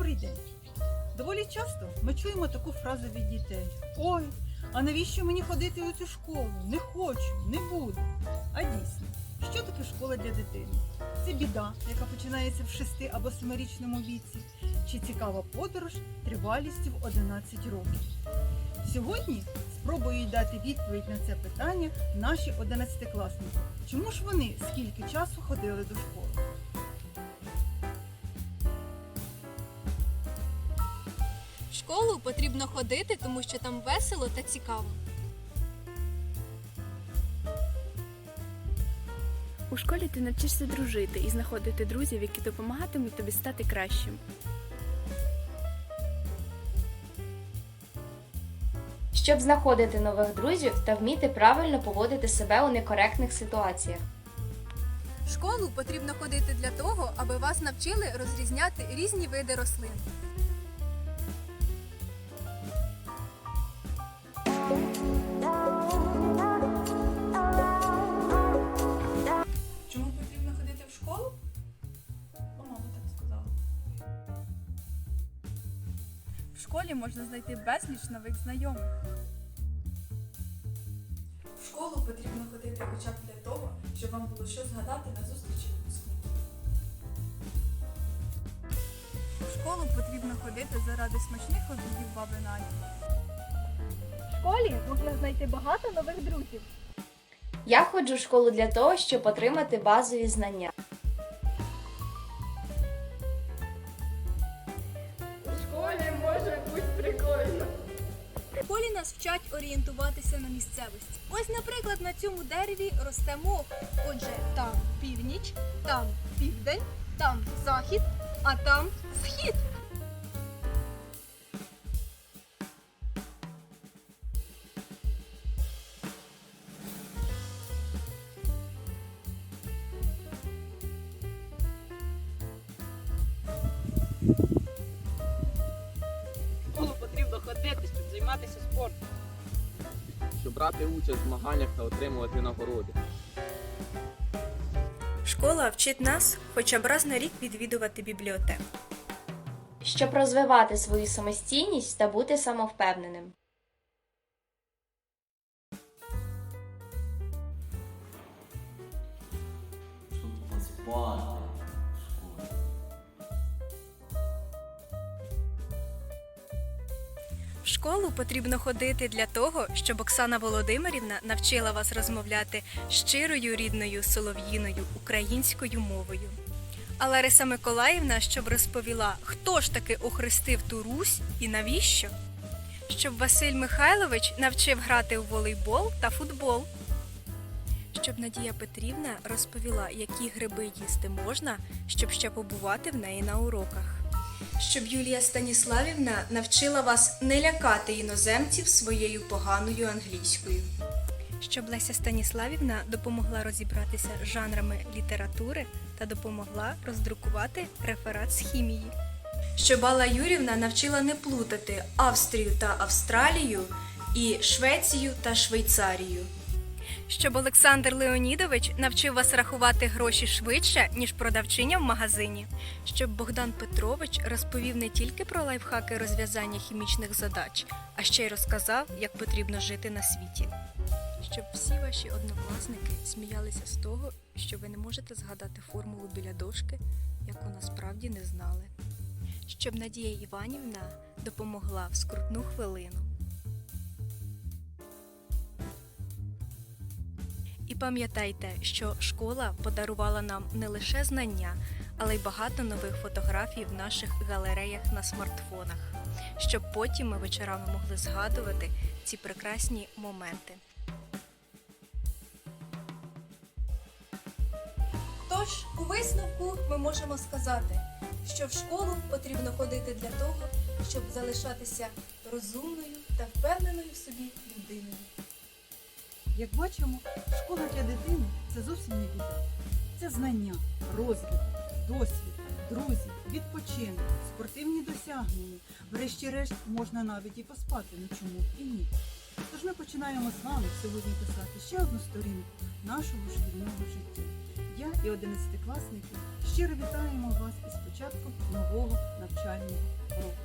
Добрий день! Доволі часто ми чуємо таку фразу від дітей: Ой, а навіщо мені ходити у цю школу? Не хочу, не буду. А дійсно, що таке школа для дитини? Це біда, яка починається в 6 або 7-річному віці, чи цікава подорож тривалістю в 11 років. Сьогодні спробують дати відповідь на це питання наші 11-класники. Чому ж вони скільки часу ходили до школи? В школу потрібно ходити, тому що там весело та цікаво. У школі ти навчишся дружити і знаходити друзів, які допомагатимуть тобі стати кращим. щоб знаходити нових друзів та вміти правильно поводити себе у некоректних ситуаціях. В школу потрібно ходити для того, аби вас навчили розрізняти різні види рослин. В школі можна знайти безліч нових знайомих. В школу потрібно ходити хоча б для того, щоб вам було що згадати на зустрічі випускників. В школу потрібно ходити заради смачних обідів баби Наді. В школі можна знайти багато нових друзів. Я ходжу в школу для того, щоб отримати базові знання. В школі нас вчать орієнтуватися на місцевості. Ось, наприклад, на цьому дереві росте мох. Отже, там північ, там південь, там захід, а там схід. Брати участь в змаганнях та отримувати нагороди. Школа вчить нас хоча б раз на рік відвідувати бібліотеку. Щоб розвивати свою самостійність та бути самовпевненим. щоб поспати Школу потрібно ходити для того, щоб Оксана Володимирівна навчила вас розмовляти щирою рідною солов'їною українською мовою. А Лариса Миколаївна, щоб розповіла, хто ж таки охрестив ту Русь і навіщо? Щоб Василь Михайлович навчив грати у волейбол та футбол. Щоб Надія Петрівна розповіла, які гриби їсти можна, щоб ще побувати в неї на уроках щоб Юлія Станіславівна навчила вас не лякати іноземців своєю поганою англійською. Щоб Леся Станіславівна допомогла розібратися з жанрами літератури та допомогла роздрукувати реферат з хімії. Щоб Алла Юрівна навчила не плутати Австрію та Австралію і Швецію та Швейцарію. Щоб Олександр Леонідович навчив вас рахувати гроші швидше, ніж продавчиня в магазині. Щоб Богдан Петрович розповів не тільки про лайфхаки розв'язання хімічних задач, а ще й розказав, як потрібно жити на світі. Щоб всі ваші однокласники сміялися з того, що ви не можете згадати формулу біля дошки, яку насправді не знали. Щоб Надія Іванівна допомогла в скрутну хвилину. Пам'ятайте, що школа подарувала нам не лише знання, але й багато нових фотографій в наших галереях на смартфонах, щоб потім ми вечорами могли згадувати ці прекрасні моменти. Тож, у висновку ми можемо сказати, що в школу потрібно ходити для того, щоб залишатися розумною та впевненою в собі людиною. Як бачимо, школа для дитини це зовсім не біда. Це знання, розвиток, досвід, друзі, відпочинок, спортивні досягнення. Врешті-решт можна навіть і поспати, ну чому і ні. Тож ми починаємо з вами сьогодні писати ще одну сторінку нашого шкільного життя. Я і одинадцятикласники щиро вітаємо вас із початком нового навчального року.